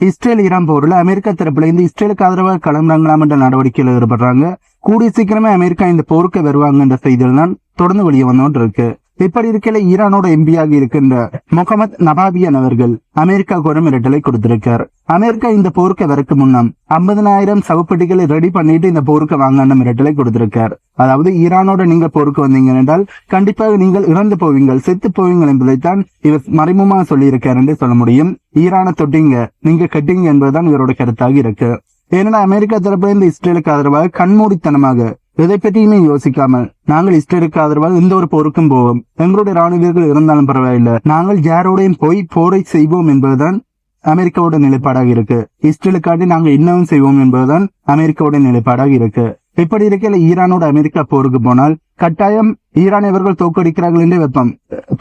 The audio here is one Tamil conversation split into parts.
இஸ்ரேல் ஈரான் போரில் அமெரிக்கா தரப்புல இருந்து இஸ்ரேலுக்கு ஆதரவாக கிளம்புறாங்களாம் என்ற நடவடிக்கையில் ஈடுபடுறாங்க. கூடிய சீக்கிரமே அமெரிக்கா இந்த போருக்கு வருவாங்க என்ற செய்திகள் தான் தொடர்ந்து வெளியே வந்துட்டு இருக்கு இப்படி இருக்கல ஈரானோட எம்பியாக இருக்கின்ற முகமது நபாபியன் அவர்கள் அமெரிக்காவுக்கு ஒரு மிரட்டலை கொடுத்திருக்கார் அமெரிக்கா இந்த போருக்கு வரக்கு முன்னம் ஐம்பதனாயிரம் சவப்பெட்டிகளை ரெடி பண்ணிட்டு இந்த போருக்கு வாங்க மிரட்டலை கொடுத்திருக்கார் அதாவது ஈரானோட நீங்க போருக்கு வந்தீங்க என்றால் கண்டிப்பாக நீங்கள் இறந்து போவீங்கள் செத்து போவீங்கள் என்பதைத்தான் இவர் மறைமுகமாக சொல்லியிருக்கார் என்று சொல்ல முடியும். ஈரானை தொட்டிங்க நீங்க கட்டிங்க என்பதுதான் இவரோட கருத்தாக இருக்கு. ஏன்னா அமெரிக்கா தரப்புல இந்த இஸ்ரேலுக்கு ஆதரவாக கண்மூடித்தனமாக எதை பற்றியுமே யோசிக்காமல் நாங்கள் இஸ்ரேலுக்கு ஆதரவாக எந்த ஒரு போருக்கும் போவோம். எங்களுடைய ராணுவ வீரர்கள் இருந்தாலும் பரவாயில்லை. நாங்கள் யாரோடையும் போய் போரை செய்வோம் என்பதுதான் அமெரிக்காவோட நிலைப்பாடாக இருக்கு. இஸ்ரேலுக்காண்டி நாங்கள் இன்னமும் செய்வோம் என்பதுதான் அமெரிக்காவோட நிலைப்பாடாக இருக்கு. இப்படி இருக்கையில ஈரானோட அமெரிக்கா போருக்கு போனால் கட்டாயம் ஈரான் இவர்கள் தோக்கடிக்கிறார்கள் என்றே வைப்போம்.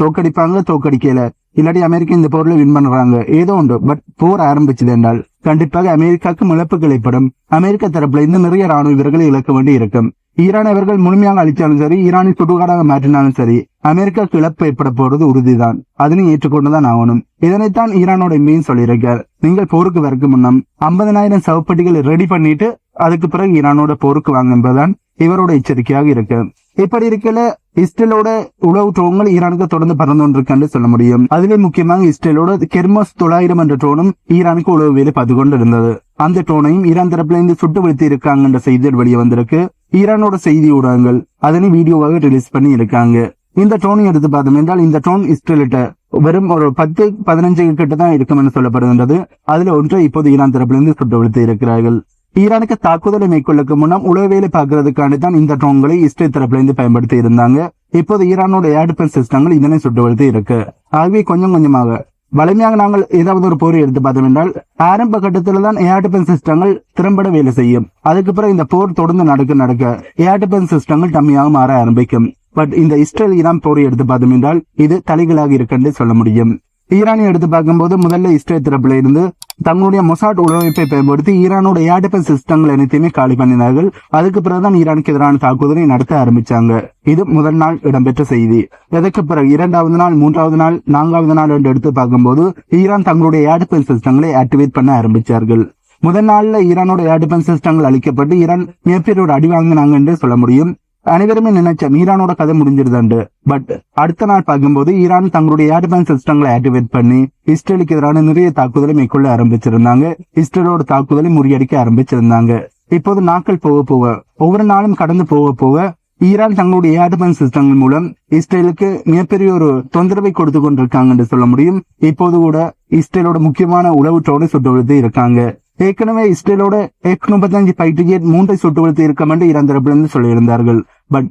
தோக்கடிப்பாங்க தோக்கடிக்கல இல்லாட்டி அமெரிக்கா இந்த போர்ல வின் பண்றாங்க ஏதோ உண்டு பட் போர் ஆரம்பிச்சது என்றால் கண்டிப்பாக அமெரிக்காவுக்கு இழப்புகள் ஏற்படும். அமெரிக்கா தரப்புல இருந்து நிறைய ராணுவ வீரர்களை இழக்க வேண்டி இருக்கும் ஈரான் அவர்கள் முழுமையாக அழித்தாலும் சரி ஈரானை சுடுகாடாக மாற்றினாலும் சரி அமெரிக்கா கிளப்பு ஏற்பட போறது உறுதிதான். அதனை ஏற்றுக்கொண்டுதான் ஆகணும். இதனைத்தான் ஈரானோட எம்பியும் சொல்லியிருக்கார். நீங்கள் போருக்கு வரக்கு முன்னம் ஐம்பதனாயிரம் சவப்பட்டிகளை ரெடி பண்ணிட்டு அதுக்கு பிறகு ஈரானோட போருக்கு வாங்க என்பதுதான் இவரோட எச்சரிக்கையாக இருக்கு. இப்படி இருக்கல இஸ்ரேலோட உளவு ட்ரோன்கள் ஈரானுக்கு தொடர்ந்து பறந்து கொண்டிருக்குன்னு சொல்ல முடியும். அதுவே முக்கியமாக இஸ்ரேலோட கெர்மோஸ் தொள்ளாயிரம் என்ற ட்ரோனும் ஈரானுக்கு உளவு வேலை பார்த்து கொண்டு இருந்தது அந்த ட்ரோனையும் ஈரான் தரப்புல இருந்து சுட்டு வீழ்த்தி இருக்காங்க என்ற செய்திகள் வெளியே வந்திருக்கு. ஈரானோட செய்தி ஊடகங்கள் அதனை வீடியோவாக ரிலீஸ் பண்ணி இருக்காங்க இந்த ட்ரோனை எடுத்து பார்த்தோம் என்றால் இந்த ட்ரோன் இஸ்ரேலிட்ட வெறும் ஒரு பத்து பதினஞ்சு கிட்ட தான் இருக்கும் என்று சொல்லப்படுகின்றது. அதுல ஒன்று இப்போது ஈரான் தரப்பிலிருந்து சுட்டு வீழ்த்தி இருக்கிறார்கள் ஈரானுக்கு தாக்குதலை மேற்கொள்ளக்கு முன்னம் உளவேலை பார்க்கறதுக்காண்டி தான் இந்த ட்ரோன்களை இஸ்ரேல் தரப்புல இருந்து பயன்படுத்தி இருந்தாங்க இப்போது ஈரானோட ஏர் டிஃபென்ஸ் சிஸ்டங்கள் இதனை சுட்டு இருக்கு. ஆகவே கொஞ்சம் கொஞ்சமாக வலிமையாக நாங்கள் ஏதாவது ஒரு போரை எடுத்து பார்த்தோம் என்றால் ஆரம்ப கட்டத்தில் தான் ஏர் டிஃபென்ஸ் சிஸ்டங்கள் திறம்பட வேலை செய்யும். அதுக்கு பிறகு இந்த போர் தொடர்ந்து நடக்க நடக்க ஏர் டிஃபென்ஸ் சிஸ்டங்கள் டம்மியாக மாற ஆரம்பிக்கும். பட் இந்த இஸ்ரேல் ஈரான் போரை எடுத்து பார்த்தோம் என்றால் இது தலைகளாக இருக்குன்னு சொல்ல முடியும். ஈரானை எடுத்து பார்க்கும்போது முதல்ல இஸ்ரேல் தரப்புல இருந்து தங்களுடைய மொசாட் உளவமைப்பை பயன்படுத்தி ஈரானோட ஏர் டிஃபென்ஸ் சிஸ்டங்கள் அனைத்தையுமே காலி பண்ணினார்கள். அதுக்கு பிறகுதான் ஈரானுக்கு எதிரான தாக்குதலை நடத்த ஆரம்பிச்சாங்க. இது முதல் நாள் இடம்பெற்ற செய்தி. இதற்கு பிறகு இரண்டாவது நாள் மூன்றாவது நாள் நான்காவது நாள் என்று எடுத்து பார்க்கும்போது ஈரான் தங்களுடைய ஏர் டிஃபென்ஸ் சிஸ்டங்களை ஆக்டிவேட் பண்ண ஆரம்பிச்சார்கள். முதல் நாள்ல ஈரானோட ஏர் டிஃபென்ஸ் சிஸ்டங்கள் அளிக்கப்பட்டு ஈரான் மிகப்பெரிய ஒரு அடி வாங்கினாங்க என்று சொல்ல முடியும். அனைவருமே நினைச்ச ஈரானோட கதை முடிஞ்சிருதாண்டு. பட் அடுத்த நாள் பார்க்கும்போது ஈரான் தங்களுடைய ஏர் சிஸ்டங்களை ஆக்டிவேட் பண்ணி இஸ்ரேலுக்கு எதிரான நிறைய தாக்குதலை மேற்கொள்ள ஆரம்பிச்சிருந்தாங்க. இஸ்ரேலோட தாக்குதலை முறியடிக்க ஆரம்பிச்சிருந்தாங்க. இப்போது நாட்கள் போக போக ஒவ்வொரு நாளும் கடந்து போக போக ஈரான் தங்களுடைய ஏர் சிஸ்டங்கள் மூலம் இஸ்ரேலுக்கு மிகப்பெரிய ஒரு தொந்தரவை கொடுத்து கொண்டிருக்காங்க என்று சொல்ல முடியும். இப்போது கூட இஸ்ரேலோட முக்கியமான உளவு சுட்டு இருக்காங்க. ஏற்கனவே இஸ்ரேலோட எக் முப்பத்தஞ்சு ஃபைட்டர் ஜெட் மூன்றை சுட்டு விழுத்து இருக்க என்று ஈரான் தரப்பிலிருந்து சொல்லியிருந்தார்கள். பட்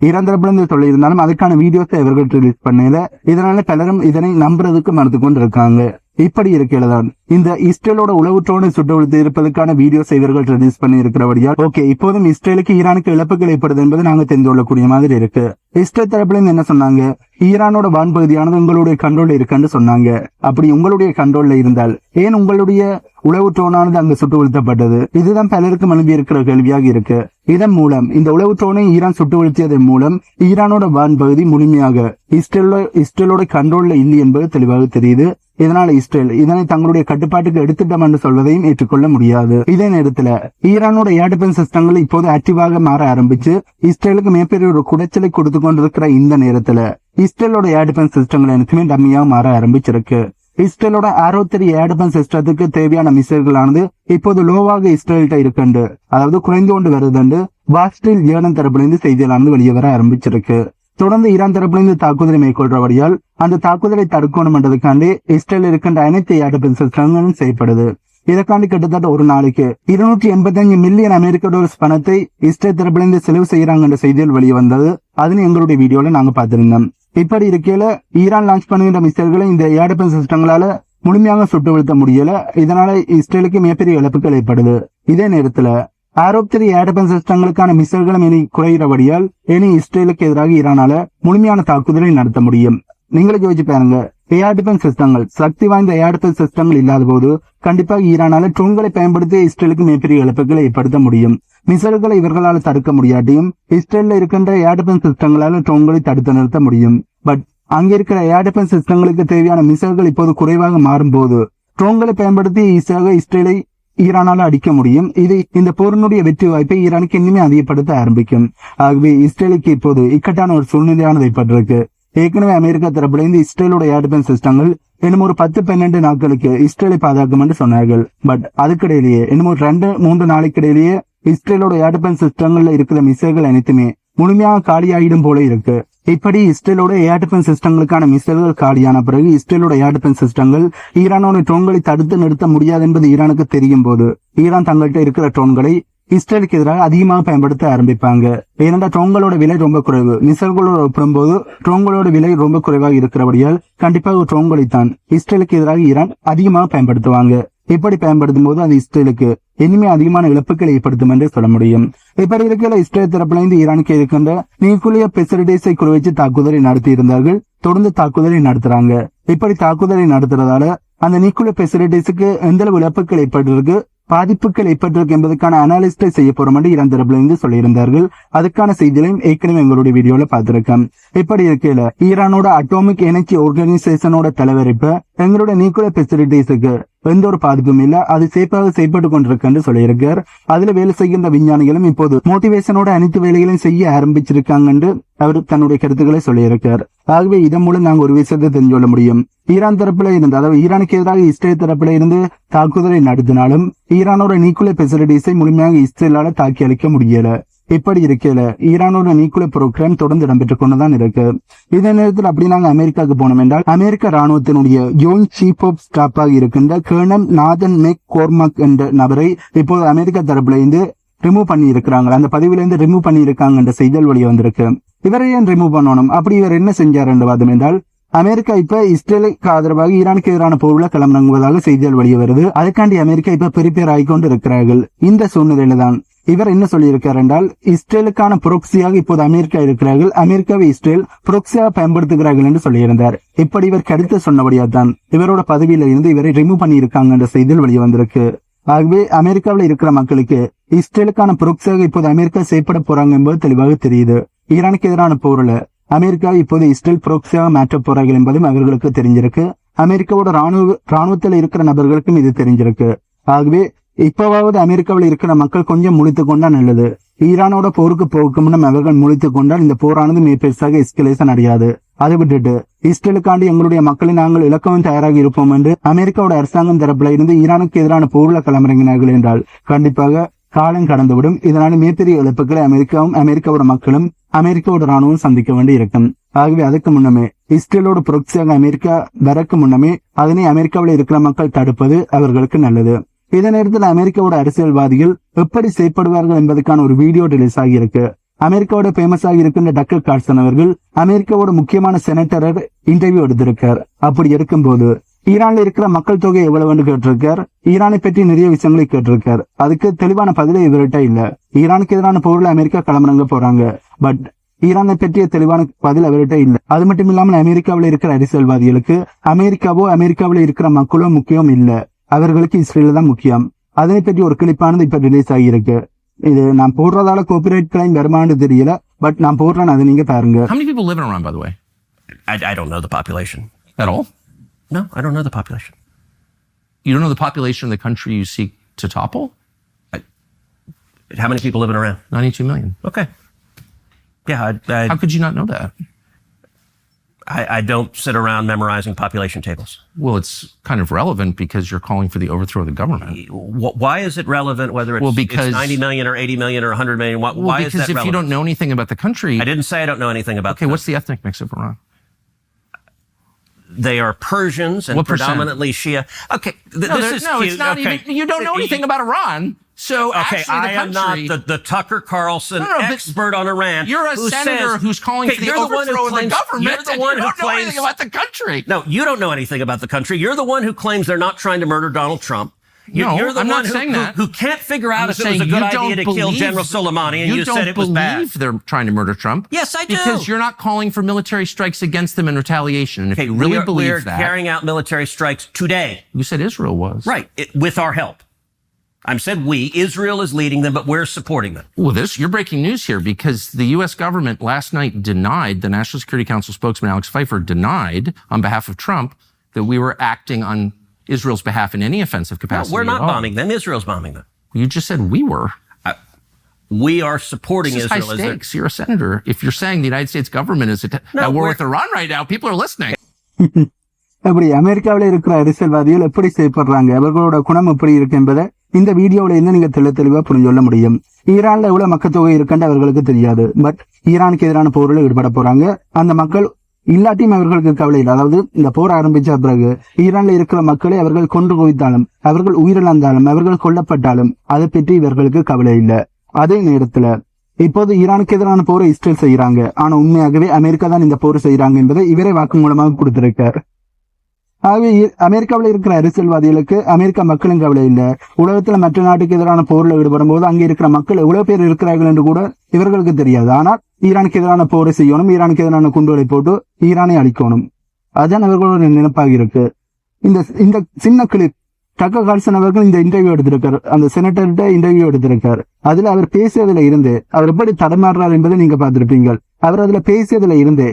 ஈரான் சொல்லி இருந்தாலும் அதுக்கான வீடியோஸை இவர்கள் ரிலீஸ் பண்ணல. இதனால பலரும் இதனை நம்புறதுக்கு மறுத்து கொண்டு இருக்காங்க இப்படி இருக்கிறதான். இந்த இஸ்ரேலோட உளவு ட்ரோனை சுட்டு விழுத்து இருப்பதற்கான வீடியோஸ் இவர்கள் ரிலீஸ் பண்ணி இருக்கிறபடியால் ஓகே இப்போதும் இஸ்ரேலுக்கு ஈரானுக்கு இழப்புகள் ஏற்படுது என்பது நாங்க தெரிந்து கொள்ளக்கூடிய மாதிரி இருக்கு. இஸ்ரேல் தரப்புல என்ன சொன்னாங்க? ஈரானோட வான்பகுதியானது உங்களுடைய கண்ட்ரோல்ல இருக்குன்னு சொன்னாங்க. அப்படி உங்களுடைய கண்ட்ரோல்ல இருந்தால் ஏன் உங்களுடைய உளவு ட்ரோனானது அங்கு சுட்டு வீழ்த்தப்பட்டது இதுதான் பலருக்கும் எழுப்பி இருக்கிற கேள்வியாக இருக்கு. இதன் மூலம் இந்த உளவு ட்ரோனை ஈரான் சுட்டு வீழ்த்தியதன் மூலம் ஈரானோட வான்பகுதி முழுமையாக இஸ்ரேலோட இஸ்ரேலோட கண்ட்ரோல்ல இல்லை என்பது தெளிவாக தெரியுது. இதனால இஸ்ரேல் இதனை தங்களுடைய கட்டுப்பாட்டுக்கு எடுத்துட்டோம் என்று சொல்வதையும் ஏற்றுக்கொள்ள முடியாது. இதே நேரத்துல ஈரானோட ஏர் டிஃபென்ஸ் சிஸ்டங்கள் இப்போது ஆக்டிவாக மாற ஆரம்பிச்சு இஸ்ரேலுக்கு மிகப்பெரிய ஒரு குடைச்சலை கொடுத்து கொண்டிருக்கிற இந்த நேரத்துல இஸ்ரேலோட ஏர் டிஃபென்ஸ் சிஸ்டங்கள் எனக்குமே டம்மியா மாற ஆரம்பிச்சிருக்கு. இஸ்ரேலோட ஆரோ த்ரீ ஏர் டிஃபென்ஸ் சிஸ்டத்துக்கு தேவையான மிசைல்களானது இப்போது லோவாக இஸ்ரேல்கிட்ட இருக்குண்டு. அதாவது குறைந்து கொண்டு வருதுண்டு. வாஸ்டில் ஏனன் தரப்புலேருந்து செய்திகளானது வெளியே வர ஆரம்பிச்சிருக்கு. தொடர்ந்து ஈரான் தரப்பிலிருந்து தாக்குதலை மேற்கொள்றபடியால் அந்த தாக்குதலை தடுக்கணும் என்றதுக்காண்டி இஸ்ரேல் இருக்கின்ற அனைத்து ஏர் டிஃபென்ஸ் சிஸ்டங்களும் செய்யப்படுது இதற்காண்டி கிட்டத்தட்ட ஒரு நாளைக்கு இருநூற்றி எண்பத்தஞ்சு மில்லியன் அமெரிக்க டாலர்ஸ் பணத்தை இஸ்ரேல் தரப்பிலிருந்து செலவு செய்யறாங்க என்ற செய்திகள் வெளிவந்தது. அதுன்னு எங்களுடைய வீடியோல நாங்க பார்த்திருந்தோம். இப்படி இருக்கையில ஈரான் லான்ச் பண்ணுகின்ற மிசைல்களை இந்த ஏர் டிஃபென்ஸ் சிஸ்டங்களால முழுமையாக சுட்டு வீழ்த்த முடியல. இதனால இஸ்ரேலுக்கு மிகப்பெரிய இழப்புகள் ஏற்படுது. இதே நேரத்துல ஆரோப் த்ரீ ஏர் டிஃபென்ஸ் சிஸ்டங்களுக்கான மிசைல்களும் இனி குறைகிறபடியால் இனி இஸ்ரேலுக்கு எதிராக ஈரானால முழுமையான தாக்குதலை நடத்த முடியும். நீங்களே யோசிச்சு பாருங்க. ஏர் டிஃபென்ஸ் சிஸ்டங்கள் சக்தி வாய்ந்த ஏர் டிஃபென்ஸ் சிஸ்டங்கள் இல்லாத போது கண்டிப்பாக ஈரானால ட்ரோன்களை பயன்படுத்தி இஸ்ரேலுக்கு மிகப்பெரிய இழப்புகளை ஏற்படுத்த முடியும். மிசைல்களை இவர்களால் தடுக்க முடியாட்டியும் இஸ்ரேல்ல இருக்கின்ற ஏர் டிஃபென்ஸ் சிஸ்டங்களால ட்ரோன்களை தடுத்து நிறுத்த முடியும். பட் அங்கே இருக்கிற ஏர் டிஃபென்ஸ் சிஸ்டங்களுக்கு தேவையான மிசைல்கள் இப்போது குறைவாக மாறும்போது ட்ரோன்களை பயன்படுத்தி ஈஸியாக இஸ்ரேலை ஈரானால அடிக்க முடியும். இது இந்த போரினுடைய வெற்றி வாய்ப்பை ஈரானுக்கு இன்னுமே அதிகப்படுத்த ஆரம்பிக்கும். ஆகவே இஸ்ரேலுக்கு இப்போது இக்கட்டான ஒரு சூழ்நிலையானது ஏற்பட்டிருக்கு ஏற்கனவே அமெரிக்கா தரப்புல இருந்து இஸ்ரேலோட ஏர் டிஃபென்ஸ் சிஸ்டங்கள் இன்னும் ஒரு பத்து பன்னெண்டு நாட்களுக்கு இஸ்ரேலை பாதுகாக்கும் என்று சொன்னார்கள். பட் அதுக்கிடையிலேயே இன்னும் ஒரு ரெண்டு மூன்று நாளைக்கிடையிலேயே இஸ்ரேலோட ஏர் டிஃபென்ஸ் சிஸ்டங்கள்ல இருக்கிற மிசைல்கள் அனைத்துமே முழுமையாக காலியாயிடும் போல இருக்கு. இப்படி இஸ்ரேலோட ஏர் டிஃபென்ஸ் சிஸ்டங்களுக்கான மிசைல்கள் காலியான பிறகு இஸ்ரேலோட ஏர் டிஃபென்ஸ் சிஸ்டங்கள் ஈரானோட ட்ரோன்களை தடுத்து நிறுத்த முடியாது என்பது ஈரானுக்கு தெரியும் போது ஈரான் தங்கள்கிட்ட இருக்கிற ட்ரோன்களை இஸ்ரேலுக்கு எதிராக அதிகமாக பயன்படுத்த ஆரம்பிப்பாங்க. ஏனென்றால் ட்ரோன்களோட விலை ரொம்ப குறைவு. மிசைல்களோட ஒப்பிடும்போது ட்ரோன்களோட விலை ரொம்ப குறைவாக இருக்கிறபடியால் கண்டிப்பாக ட்ரோன்களை தான் இஸ்ரேலுக்கு எதிராக ஈரான் அதிகமாக பயன்படுத்துவாங்க. இப்படி பயன்படுத்தும் போது அது இஸ்ரேலுக்கு இனிமே அதிகமான இழப்புகளை ஏற்படுத்தும் என்று சொல்ல முடியும். இப்படி இருக்கிற இஸ்ரேல் தரப்பிலிருந்து ஈரானுக்கு இருக்கின்ற நியூக்ளியர் பெசிலிட்டிஸை குறிவைச்சு தாக்குதலை நடத்தி இருந்தார்கள் தொடர்ந்து தாக்குதலை நடத்துறாங்க. இப்படி தாக்குதலை நடத்துறதால அந்த நியூக்ளியர் பெசிலிட்டிஸுக்கு எந்த அளவு இழப்புகள் ஏற்பட்டிருக்கு பாதிப்புகள் ஏற்பட்டிருக்கு என்பதற்கான அனாலிஸ்டை செய்ய போறோம் என்று ஈரான் தரப்பிலிருந்து சொல்லியிருந்தார்கள். அதுக்கான செய்திகளையும் ஏற்கனவே எங்களுடைய வீடியோல பார்த்திருக்கேன். இப்படி இருக்கையில ஈரானோட அட்டோமிக் எனர்ஜி ஆர்கனைசேஷனோட தலைவர் இப்ப எங்களோட நியூக்ளியர் பெசிலிட்டிஸுக்கு எந்த ஒரு பாதிப்பும் இல்ல. அது சேஃபாக செயல்பட்டு கொண்டிருக்கு சொல்லியிருக்கார். அதுல வேலை செய்கின்ற விஞ்ஞானிகளும் இப்போது மோட்டிவேஷனோட அனைத்து வேலைகளையும் செய்ய ஆரம்பிச்சிருக்காங்க என்று அவர் தன்னுடைய கருத்துக்களை சொல்லியிருக்கார். ஆகவே இதன் மூலம் நாங்கள் ஒரு விஷயத்தை தெரிஞ்சு கொள்ள முடியும். ஈரான் தரப்புல இருந்து அதாவது ஈரானுக்கு எதிராக இஸ்ரேல் தரப்புல இருந்து தாக்குதலை நடத்தினாலும் ஈரானோட நியூக்ளியர் பெசிலிட்டிஸை முழுமையாக இஸ்ரேலால தாக்கி அளிக்க முடியல. இப்படி இருக்கையில ஈரானோட நியூக்ளியர் ப்ரோக்ராம் தொடர்ந்து இடம்பெற்றுக் கொண்டுதான் இருக்கு. இதே நேரத்தில் அப்படி நாங்க அமெரிக்காவுக்கு போனோம் என்றால் அமெரிக்க ராணுவத்தினுடைய ஜோயிண்ட் சீஃப் ஆஃப் ஸ்டாஃபாக இருக்கின்ற கேர்னல் நாதன் மெக் கோர்மக் என்ற நபரை இப்போது அமெரிக்கா தரப்புல இருந்து ரிமூவ் பண்ணி இருக்கிறாங்க அந்த பதவியில இருந்து ரிமூவ் பண்ணி இருக்காங்க என்ற செய்திகள் வழி வந்திருக்கு. இவரை ஏன் ரிமூவ் பண்ணணும்? அப்படி இவர் என்ன செஞ்சார் என்று வாதம் என்றால் அமெரிக்கா இப்ப இஸ்ரேலுக்கு ஆதரவாக ஈரானுக்கு எதிரான போர்ல களமிறங்குவதாக செய்திகள் வெளியே வருது. அதுக்காண்டி அமெரிக்கா இப்ப ப்ரிப்பேர் ஆகிக்கொண்டு இருக்கிறார்கள் இந்த சூழ்நிலையில தான் இவர் என்ன சொல்லியிருக்கார் என்றால் இஸ்ரேலுக்கான புரோக்சியாக இப்போது அமெரிக்கா இருக்கிறார்கள் அமெரிக்காவை இஸ்ரேல் புரோக்சியாக பயன்படுத்துகிறார்கள் என்று சொல்லியிருந்தார். இப்படி இவர் கருத்து சொன்னபடியா தான் இவரோட பதவியில இருந்து இவரை ரிமூவ் பண்ணி இருக்காங்க என்ற செய்தியில் வெளிவந்திருக்கு ஆகவே அமெரிக்காவில் இருக்கிற மக்களுக்கு இஸ்ரேலுக்கான புரோக்சியாக இப்போது அமெரிக்கா செயற்பட போறாங்க என்பது தெளிவாக தெரியுது. ஈரானுக்கு எதிரான போரில் அமெரிக்கா இப்போது இஸ்ரேல் புரோக்சியாக மாற்ற போறார்கள் என்பதும் அவர்களுக்கு தெரிஞ்சிருக்கு. அமெரிக்காவோட ராணுவ ராணுவத்தில் இருக்கிற நபர்களுக்கும் இது தெரிஞ்சிருக்கு. ஆகவே இப்பவாவது அமெரிக்காவில் இருக்கிற மக்கள் கொஞ்சம் முழித்துக் கொண்டா நல்லது. ஈரானோட போருக்கு போகும் முன்னம் அவர்கள் முழித்துக் கொண்டால் இந்த போரானது மிக பெருசாக எஸ்கலேஷன் அடையாது. அதை விட்டுட்டு இஸ்ரேலுக்காண்டி எங்களுடைய மக்களை நாங்கள் இலக்கவும் தயாராக இருப்போம் என்று அமெரிக்காவோட அரசாங்கம் தரப்புல இருந்து ஈரானுக்கு எதிரான போர்ல களமிறங்கினார்கள் என்றால் கண்டிப்பாக காலம் கடந்துவிடும். இதனால மிகப்பெரிய இழப்புகளை அமெரிக்காவும் அமெரிக்காவோட மக்களும் அமெரிக்காவோட ராணுவம் சந்திக்க வேண்டி இருக்கும். ஆகவே அதுக்கு முன்னமே இஸ்ரேலோட புரட்சியாக அமெரிக்கா வரக்கு முன்னமே அதனை அமெரிக்காவில் இருக்கிற மக்கள் தடுப்பது அவர்களுக்கு நல்லது. இந்த நேரத்தில் அமெரிக்காவோட அரசியல்வாதிகள் எப்படி செயற்படுவார்கள் என்பதற்கான ஒரு வீடியோ ரிலீஸ் ஆகியிருக்கு. அமெரிக்காவோட ஃபேமஸ் ஆகி இருக்கின்ற டக்கர் கார்சன் அவர்கள் அமெரிக்காவோட முக்கியமான செனட்டரர் இன்டர்வியூ எடுத்திருக்கார். அப்படி இருக்கும்போது ஈரான்ல இருக்கிற மக்கள் தொகை எவ்வளவுன்னு கேட்டிருக்கார். ஈரானை பற்றி நிறைய விஷயங்களை கேட்டிருக்கார். அதுக்கு தெளிவான பதிலே இவர்கிட்ட இல்ல. ஈரானுக்கு எதிரான போர்ல அமெரிக்கா கிளம்புறங்க போறாங்க. பட் ஈரானை பற்றிய தெளிவான பதில் அவர்கிட்ட இல்ல. அது மட்டும் இல்லாமல் அமெரிக்காவில் இருக்கிற அரசியல்வாதிகளுக்கு அமெரிக்காவோ அமெரிக்காவில் இருக்கிற மக்களோ முக்கியம் இல்லை. அவர்களுக்கு இஸ்ரேல் தான் முக்கியம் அதனை பற்றி ஒரு கிளிப்பானது இப்ப ரிலீஸ் ஆகியிருக்கு இது நான் போடுறதால கோபிரைட் கிளைம் வருமானு தெரியல பட் நான் போடுறேன் அதை நீங்க பாருங்க How many people live in Iran, by the way? I, I don't know the population. At all? No, I don't know the population. You don't know the population of the country you seek to topple? How many people live in Iran? 92 million. Okay. Yeah, I, I, How could you not know that? I, I don't sit around memorizing population tables. Well, it's kind of relevant because you're calling for the overthrow of the government. Why is it relevant whether it's, Well, because- it's 90 million or 80 million or 100 million? Why, Well, why is because if you don't know anything about the country, I didn't say I don't know anything about okay, the what's the ethnic mix of Iran? They are Persians and What percent? predominantly Shia. Okay, th- No, this is no, cute. it's not okay. even. You don't know anything about Iran. So Okay, actually, the I am not the, the Tucker Carlson No, no, expert on Iran. you're a who senator says- who's calling Okay, for the you're the overthrow of the government. You're the one you who claims anything about the country. No, you don't know anything about the country. You're the one who claims they're not trying to murder Donald Trump. You- No, you're the I'm one not who, saying who- that. Who, can't figure out I'm if it was a saying good you don't idea to kill believe- General Soleimani, and you, don't said it was bad. believe they're trying to murder Trump. Yes, I do. Because you're not calling for military strikes against them in retaliation. And if Okay, you really we are, believe we are that, carrying out military strikes today. you said Israel was Right, it, with our help. I said we. Israel is leading them, but we're supporting them. Well, this you're breaking news here because the U.S. government last night denied the National Security Council spokesman Alex Pfeiffer denied on behalf of Trump that we were acting on Israel's behalf in any offensive No, capacity. we're not at all. bombing them. Israel's bombing them. You just said we were. We are supporting This is high Israel as their stakes. You're a senator. If you're saying the United States government is at, No, at war we're- with Iran right now, people are listening. அப்படி அமெரிக்காவில் இருக்கிற அரசியல்வாதிகள் எப்படி செயல்படுறாங்க அவர்களோட குணம் எப்படி இருக்கு என்பதை இந்த வீடியோவில் இருந்து நீங்க தெளி தெளிவாக புரிஞ்சு கொள்ள முடியும்? ஈரான்ல எவ்வளவு மக்கள் தொகை இருக்குன்னு அவர்களுக்கு தெரியாது. பட் ஈரானுக்கு எதிரான போரில் ஈடுபட போறாங்க. அந்த மக்கள் இல்லாட்டியும் அவர்களுக்கு கவலை இல்லை. அதாவது இந்த போர் ஆரம்பிச்ச பிறகு ஈரான்ல இருக்கிற மக்களை அவர்கள் கொன்று குவித்தாலும் அவர்கள் உயிரிழந்தாலும் அவர்கள் கொல்லப்பட்டாலும் அதை பற்றி இவர்களுக்கு கவலை இல்லை. அதே நேரத்துல இப்போது ஈரானுக்கு எதிரான போரை இஸ்ரேல் செய்யறாங்க ஆனா உண்மையாகவே அமெரிக்கா தான் இந்த போர் செய்யறாங்க என்பதை இவரே வாக்கு மூலமாக கொடுத்திருக்கார். ஆகவே அமெரிக்காவில் இருக்கிற அரசியல்வாதிகளுக்கு அமெரிக்கா மக்களும் கவலை இல்லை. உலகத்துல மற்ற நாட்டுக்கு எதிரான போர்ல ஈடுபடும் போது அங்க இருக்கிற மக்கள் எவ்வளவு பேர் இருக்கிறார்கள் என்று கூட இவர்களுக்கு தெரியாது. ஆனால் ஈரானுக்கு எதிரான போரை செய்யணும் ஈரானுக்கு எதிரான குண்டுகளை போட்டு ஈரானை அழிக்கணும். அதுதான் அவர்களோட நினைப்பாக இருக்கு. இந்த இந்த சின்ன கிளிப் டக்க கால்சன் அவர்கள் இந்த இன்டர்வியூ எடுத்திருக்கார். அந்த செனட்டர்கிட்ட இன்டர்வியூ எடுத்திருக்கார். அதுல அவர் பேசியதுல இருந்து அவர் எப்படி தடமாடுறார் என்பதை நீங்க பார்த்திருப்பீங்க அவர் அதுல பேசியதுல இருந்து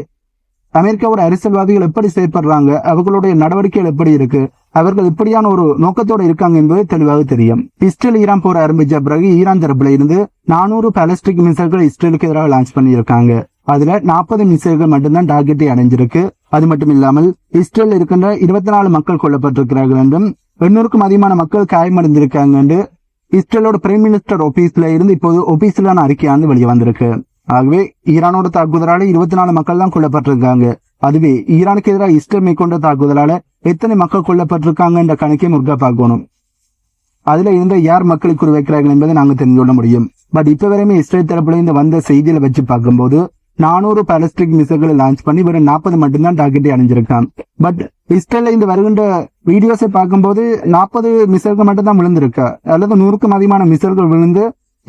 அமெரிக்காவோட அரசியல்வாதிகள் எப்படி செயல்படுறாங்க அவர்களுடைய நடவடிக்கைகள் எப்படி இருக்கு? அவர்கள் இப்படியான ஒரு நோக்கத்தோட இருக்காங்க என்பது தெளிவாக தெரியும். இஸ்ரேல் ஈரான் போர் ஆரம்பிச்ச பிறகு ஈரான் தரப்புல இருந்து நானூறு பாலஸ்டிக் மிசைல்கள் இஸ்ரேலுக்கு எதிராக லான்ச் பண்ணியிருக்காங்க. அதுல நாற்பது மிசைல்கள் மட்டும்தான் டார்கெட்டை அடைஞ்சிருக்கு. அது மட்டும் இல்லாமல் இஸ்ரேல் இருக்கின்ற இருபத்தி நாலு மக்கள் கொல்லப்பட்டிருக்கிறார்கள் என்றும் எண்ணூறுக்கும் அதிகமான மக்கள் காயமடைந்திருக்காங்க என்று இஸ்ரேலோட பிரைம் மினிஸ்டர் ஆபீஸ்ல இருந்து இப்போது ஒபிசியலான அறிக்கையானது வெளியே வந்திருக்கு ஆகவே ஈரானோட தாக்குதலால இருபத்தி நாலு மக்கள் தான் கொல்லப்பட்டிருக்காங்க. அதுவே ஈரானுக்கு எதிராக இஸ்ரேல் மேற்கொண்ட தாக்குதலால எத்தனை மக்கள் கொல்லப்பட்டிருக்காங்க என்ற கணக்கை முருகா பார்க்கணும். அதுல இருந்த யார் மக்களை குறிவைக்கிறார்கள் என்பதை நாங்க தெரிந்து கொள்ள முடியும். பட் இப்ப வரையுமே இஸ்ரேல் தரப்புல இருந்து வந்த செய்தியில வச்சு பார்க்கும்போது நானூறு பாலஸ்டிக் மிசைல்களை லான்ச் பண்ணி வெறும் நாற்பது மட்டும்தான் டார்கெட்டை அணிஞ்சிருக்கான். பட் இஸ்ரேல இந்த வருகின்ற வீடியோஸை பார்க்கும்போது நாற்பது மிசைல்கள் மட்டும் தான் விழுந்திருக்கு. அல்லது நூறுக்கும் அதிகமான மிசைல்கள் விழுந்து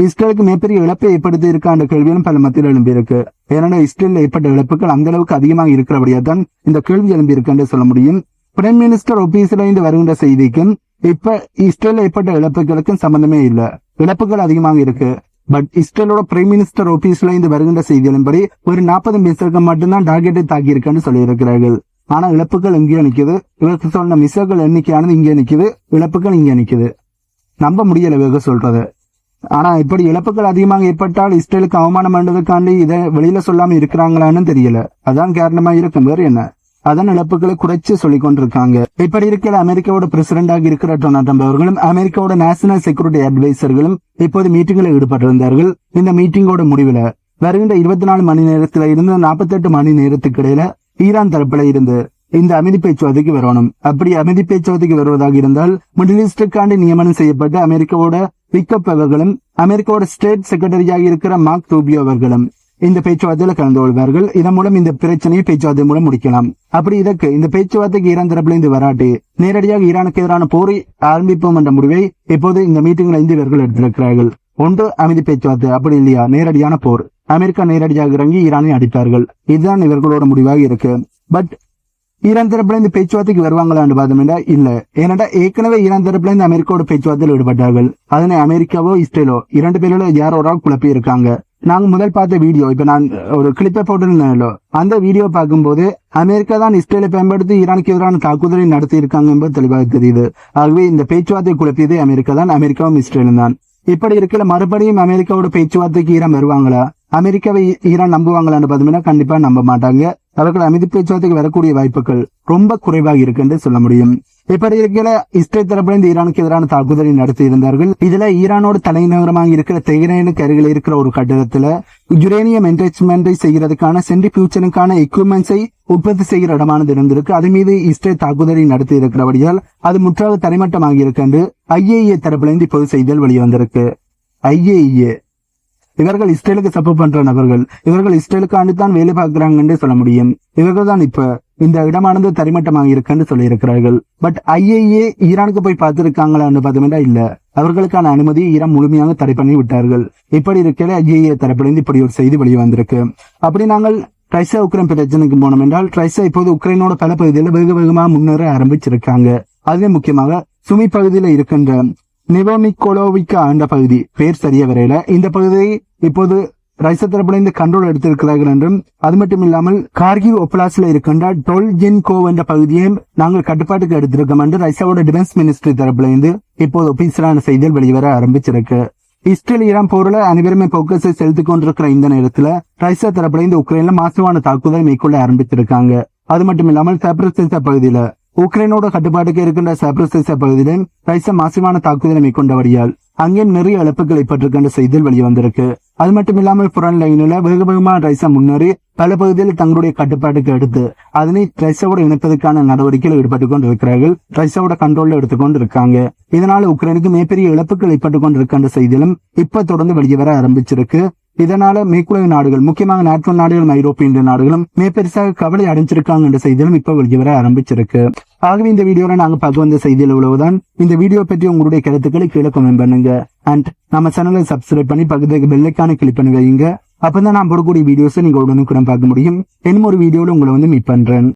இஸ்ரேலுக்கு மிகப்பெரிய இழப்பை ஏற்படுத்தி இருக்கான்ற கேள்வியும் பல மத்தியில் எழும்பியிருக்கு. ஏன்னா இஸ்ரேலில் ஏற்பட்ட இழப்புகள் அந்த அளவுக்கு அதிகமாக இருக்கிறபடியா தான் இந்த கேள்வி எழும்பியிருக்கு என்று சொல்ல முடியும். பிரைம் மினிஸ்டர் ஒபீஸ்ல இருந்து வருகின்ற செய்திக்கும் இப்ப இஸ்ரேல்ல ஏற்பட்ட இழப்புகளுக்கும் சம்பந்தமே இல்ல. இழப்புகள் அதிகமாக இருக்கு. பட் இஸ்ரேலோட பிரைம் மினிஸ்டர் ஆபீஸ்ல இருந்து வருகின்ற செய்திகளின்படி ஒரு நாற்பது மிசைல்கள் மட்டும்தான் டார்கெட்டை தாக்கி இருக்குன்னு சொல்லியிருக்கிறார்கள். ஆனா இழப்புகள் எங்கேயோ நிக்குது இவருக்கு சொன்ன மிசைல்கள் எண்ணிக்கையானது இங்கே நிக்குது இழப்புகள் இங்கே நிக்குது நம்ப முடியல இவங்க சொல்றது. ஆனா இப்படி இழப்புகள் அதிகமாக ஏற்பட்டால் இஸ்ரேலுக்கு அவமானம் பண்ணுறதுக்காண்டி இதை வெளியில சொல்லாம இருக்கிறாங்களான்னு தெரியல. அதான் காரணமா இருக்கும். வேறு என்ன? அதான் இழப்புகளை குறைச்சு சொல்லிக் கொண்டிருக்காங்க. இப்படி இருக்கிற அமெரிக்காவோட பிரசிடண்டாக இருக்கிற டொனால்ட் ட்ரம்ப் அவர்களும் அமெரிக்காவோட நேஷனல் செக்யூரிட்டி அட்வைசர்களும் இப்போது மீட்டிங்கில் ஈடுபட்டிருந்தார்கள். இந்த மீட்டிங்கோட முடிவுல வருகின்ற இருபத்தி நாலு மணி நேரத்துல இருந்து நாற்பத்தெட்டு மணி நேரத்துக்கு இடையில ஈரான் தரப்புல இருந்து இந்த அமைதி பேச்சுவார்த்தைக்கு வரணும். அப்படி அமைதி பேச்சுவார்த்தைக்கு வருவதாக இருந்தால் மிடில் ஈஸ்டுக்காண்டி நியமனம் செய்யப்பட்ட அமெரிக்காவோட பிக்கப் அவர்களும் அமெரிக்காவோட ஸ்டேட் செக்ரட்டரியாக இருக்கிற மார்க் ரூபியோ அவர்களும் இந்த பேச்சுவார்த்தையில கலந்து கொள்வார்கள். இதன் மூலம் இந்த பிரச்சனையை பேச்சுவார்த்தை மூலம் முடிக்கலாம். அப்படி இதற்கு இந்த பேச்சுவார்த்தைக்கு ஈரான் தரப்புல இருந்து வராட்டி நேரடியாக ஈரானுக்கு எதிரான போரை ஆரம்பிப்போம் என்ற முடிவை இப்போது இந்த மீட்டிங்ல இருந்து இவர்கள் எடுத்திருக்கிறார்கள். ஒன்று அமைதி பேச்சுவார்த்தை. அப்படி இல்லையா? நேரடியான போர். அமெரிக்கா நேரடியாக இறங்கி ஈரானை அடித்தார்கள் இதுதான் இவர்களோட முடிவாக இருக்கு. பட் ஈரான் தரப்புல இந்த பேச்சுவார்த்தைக்கு வருவாங்களான்னு பார்த்தோம்னா இல்ல. ஏன்னாடா ஏற்கனவே ஈரான் தரப்புல இருந்து அமெரிக்காவோட பேச்சுவார்த்தையில் ஈடுபட்டார்கள். அதனை அமெரிக்காவோ இஸ்ரேலோ இரண்டு பேரோட யாரோ ஒரு ஆள் குழப்பி இருக்காங்க. நாங்க முதல் பார்த்த வீடியோ இப்ப நான் ஒரு கிளிப்பை போட்டிருந்தேன்லோ அந்த வீடியோ பார்க்கும்போது அமெரிக்கா தான் இஸ்ரேலை பயன்படுத்தி ஈரானுக்கு எதிரான தாக்குதலை நடத்தி இருக்காங்க என்பது தெளிவாக தெரியுது. ஆகவே இந்த பேச்சுவார்த்தை குழப்பியது அமெரிக்கா தான் அமெரிக்காவும் இஸ்ரேலும் தான். இப்படி இருக்கல மறுபடியும் அமெரிக்காவோட பேச்சுவார்த்தைக்கு ஈரான் வருவாங்களா? அமெரிக்காவை ஈரான் நம்புவாங்களான்னு பார்த்தோம்னா கண்டிப்பா நம்ப மாட்டாங்க. அவர்கள் அமைதி பேச்சுவார்த்தைக்கு வரக்கூடிய வாய்ப்புகள் ரொம்ப குறைவாக இருக்கு என்று சொல்ல முடியும். இப்படி இருக்கிற இஸ்ரேல் தரப்புல இந்த ஈரானுக்கு எதிரான தாக்குதலை நடத்தி இருந்தார்கள். இதுல ஈரானோட தலைநகரமாக இருக்கிற தெஹ்ரானுக்கு அருகில் இருக்கிற ஒரு கட்டிடத்துல யுரேனியம் என்ரிச்மெண்டை செய்யறதுக்கான சென்ட்ரிபியூச்சனுக்கான எக்யூப்மெண்ட்ஸை உற்பத்தி செய்கிற இடமானது இருந்திருக்கு. அது மீது இஸ்ரேல் தாக்குதலை நடத்தி இருக்கிறபடியால் அது முற்றாக தரைமட்டமாக இருக்கு என்று ஐஏஏ தரப்புல இருந்து இப்போது செய்திகள் வெளிவந்திருக்கு. ஐஏஏ இவர்கள் இஸ்ரேலுக்கு சப்போர்ட் பண்ற நபர்கள். இவர்கள் இஸ்ரேலுக்காண்டி தான் வேலை பார்க்கிறாங்கன்னு சொல்ல முடியும். இவர்கள் தான் இப்ப இந்த இடமானது தரிமட்டமாக இருக்குன்னு சொல்லியிருக்கிறார்கள். பட் ஐஏஏ ஈரானுக்கு போய் பார்த்திருக்காங்களான்னு பார்த்தோம்னா இல்ல. அவர்களுக்கான அனுமதி ஈரான் முழுமையாக தடை பண்ணி விட்டார்கள். இப்படி இருக்கிற ஐஏஏ தரப்பிலிருந்து இப்படி ஒரு செய்தி வெளியே வந்திருக்கு. அப்படி நாங்கள் ரஷ்யா உக்ரைன் பிரச்சனைக்கு போனோம் என்றால் ரஷ்யா இப்போது உக்ரைனோட பல பகுதியில் வெகு வேகமாக முன்னேற ஆரம்பிச்சிருக்காங்க. அதிலே முக்கியமாக சுமி பகுதியில் இருக்கின்ற நிவோனிக்கோலோவிக்கா என்ற பகுதி பேர் சரிய வரையில. இந்த பகுதியை இப்போது ரைச தரப்புல கண்ட்ரோல் எடுத்திருக்கிறார்கள் என்றும் அது மட்டும் இல்லாமல் கார்கிவ் ஒப்லாஸ்ல இருக்கின்ற டொல்ஜின் கோ என்ற பகுதியை நாங்கள் கட்டுப்பாட்டுக்கு எடுத்திருக்கோம் என்று ரைசாவோட டிஃபென்ஸ் மினிஸ்ட்ரி தரப்புல இருந்து இப்போது ஒபிசரான செய்திகள் வெளிவர ஆரம்பிச்சிருக்கு. இஸ்ரேல் ஈரான் போரில் அனைவருமே போக்கஸை செலுத்திக் கொண்டிருக்கிற இந்த நேரத்துல ரைசா தரப்புல இந்த உக்ரைன்ல மாசுவான தாக்குதல் மேற்கொள்ள ஆரம்பித்திருக்காங்க அது மட்டும் இல்லாமல் சப்ரஸ்தேச பகுதியில உக்ரைனோட கட்டுப்பாட்டுக்கு இருக்கின்ற சப்ரஸ்தேச பகுதியிலும் ரைசா மாசுவான தாக்குதலை மேற்கொண்டபடியால் அங்கே நிறைய இழப்புகளை ஏற்பட்டிருக்கின்ற செய்தியில் வெளிவந்திருக்கு. அது மட்டும் இல்லாமல் புறன் லைனில வேக வேகமாக ரைசா முன்னேறி பல பகுதியில் தங்களுடைய கட்டுப்பாட்டுக்கு எடுத்து அதனை ரைசாவோட இணைப்பதற்கான நடவடிக்கையில் ஈடுபட்டுக் கொண்டிருக்கிறார்கள். ரைசாவோட கண்ட்ரோல்ல எடுத்துக்கொண்டு இருக்காங்க இதனால உக்ரைனுக்கு மிகப்பெரிய இழப்புகள் ஏற்பட்டுக் கொண்டிருக்கின்ற செய்திகளும் இப்ப தொடர்ந்து வெளியே வர ஆரம்பிச்சிருக்கு. இதனால மேற்குலக நாடுகள் முக்கியமாக நாட்டோ நாடுகளும் ஐரோப்பிய நாடுகளும் மிக பெருசாக கவலை அடைஞ்சிருக்காங்க என்ற செய்திகளும் இப்ப வர ஆரம்பிச்சிருக்கு. ஆகவே இந்த வீடியோல நாங்க பார்க்க வந்த செய்தியில் இவ்வளவுதான். இந்த வீடியோ பற்றி உங்களுடைய கருத்துக்களை கீழே கமெண்ட் பண்ணுங்க. அண்ட் நம்ம சேனலை சப்ஸ்கிரைப் பண்ணி பக்கத்துக்கு பெல்லைக்கான கிளிக் பண்ணி வைங்க அப்பதான் நான் போடக்கூடிய வீடியோஸை நீங்க உடனுக்குடன் பார்க்க முடியும். இன்னும் ஒரு வீடியோல உங்களை வந்து மீட் பண்றேன்.